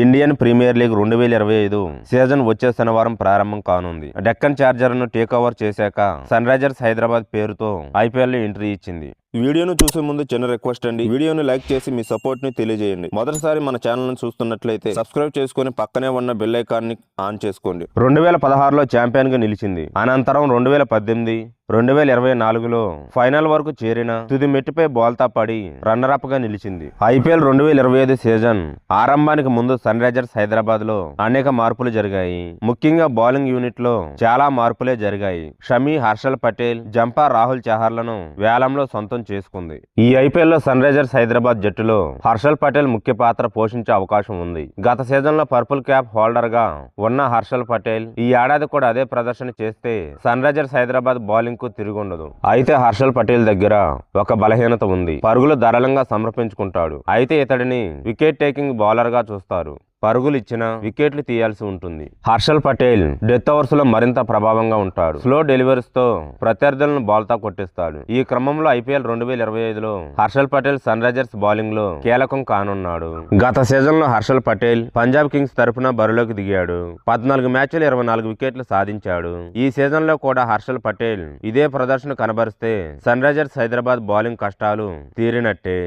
Indian premier league రెండు వేల ఇరవై ఐదు సీజన్ వచ్చే శనివారం ప్రారంభం కానుంది. డెక్కన్ చార్జర్ను టేక్ ఓవర్ చేశాక సన్ రైజర్స్ హైదరాబాద్ పేరుతో ఐపీఎల్ ఎంట్రీ ఇచ్చింది. వీడియోను చూసే ముందు చిన్న రిక్వెస్ట్ అండి. వీడియోను లైక్ చేసి మీ సపోర్ట్ని తెలియజేయండి. మొదటిసారి మన ఛానల్ను చూస్తున్నట్లయితే సబ్స్క్రైబ్ చేసుకుని పక్కనే ఉన్న బెల్ ఐకాన్ని ఆన్ చేసుకోండి. రెండు వేల పదహారులో ఛాంపియన్గా నిలిచింది. అనంతరం రెండు వేల పద్దెనిమిది రెండు వేల ఇరవై నాలుగులో ఫైనల్ వరకు చేరిన తుది మెట్టుపై బోల్తా పడి రన్నర్ అప్గా నిలిచింది ఐపీఎల్ రెండు వేల ఇరవై ఐదు సీజన్ ఆరంభానికి ముందు సన్ రైజర్స్ హైదరాబాద్లో అనేక మార్పులు జరిగాయి. ముఖ్యంగా బౌలింగ్ యూనిట్లో చాలా మార్పులే జరిగాయి. షమీ హర్షల్ పటేల్ జంపా రాహుల్ చహార్లను వేలంలో సొంతం చేసుకుంది. ఈ ఐపీఎల్లో సన్ రైజర్స్ హైదరాబాద్ జట్టులో హర్షల్ పటేల్ ముఖ్య పాత్ర పోషించే అవకాశం ఉంది. గత సీజన్లో పర్పుల్ క్యాప్ హోల్డర్గా ఉన్న హర్షల్ పటేల్ ఈ ఏడాది కూడా అదే ప్రదర్శన చేస్తే సన్ రైజర్స్ హైదరాబాద్ బౌలింగ్ కు తిరుగుండదు అయితే హర్షల్ పటేల్ దగ్గర ఒక బలహీనత ఉంది. పరుగులు ధారాళంగా సమర్పించుకుంటాడు. అయితే ఇతడిని వికెట్ టేకింగ్ బౌలర్గా చూస్తారు. పరుగులు వికెట్లు తీయాల్సి ఉంటుంది. హర్షల్ పటేల్ డెత్ ఓవర్స్లో మరింత ప్రభావంగా ఉంటాడు. స్లో డెలివరీస్తో ప్రత్యర్థులను బాల్తా కొట్టిస్తాడు. ఈ క్రమంలో ఐపీఎల్ రెండు వేల ఇరవై ఐదులో హర్షల్ పటేల్ సన్ రైజర్స్ బౌలింగ్లో కీలకం కానున్నాడు. గత సీజన్లో హర్షల్ పటేల్ పంజాబ్ కింగ్స్ తరఫున బరిలోకి దిగాడు. పద్నాలుగు మ్యాచ్లు ఇరవై నాలుగు వికెట్లు సాధించాడు. ఈ సీజన్లో కూడా హర్షల్ పటేల్ ఇదే ప్రదర్శన కనబరిస్తే సన్ రైజర్స్ హైదరాబాద్ బౌలింగ్ కష్టాలు తీరినట్టే.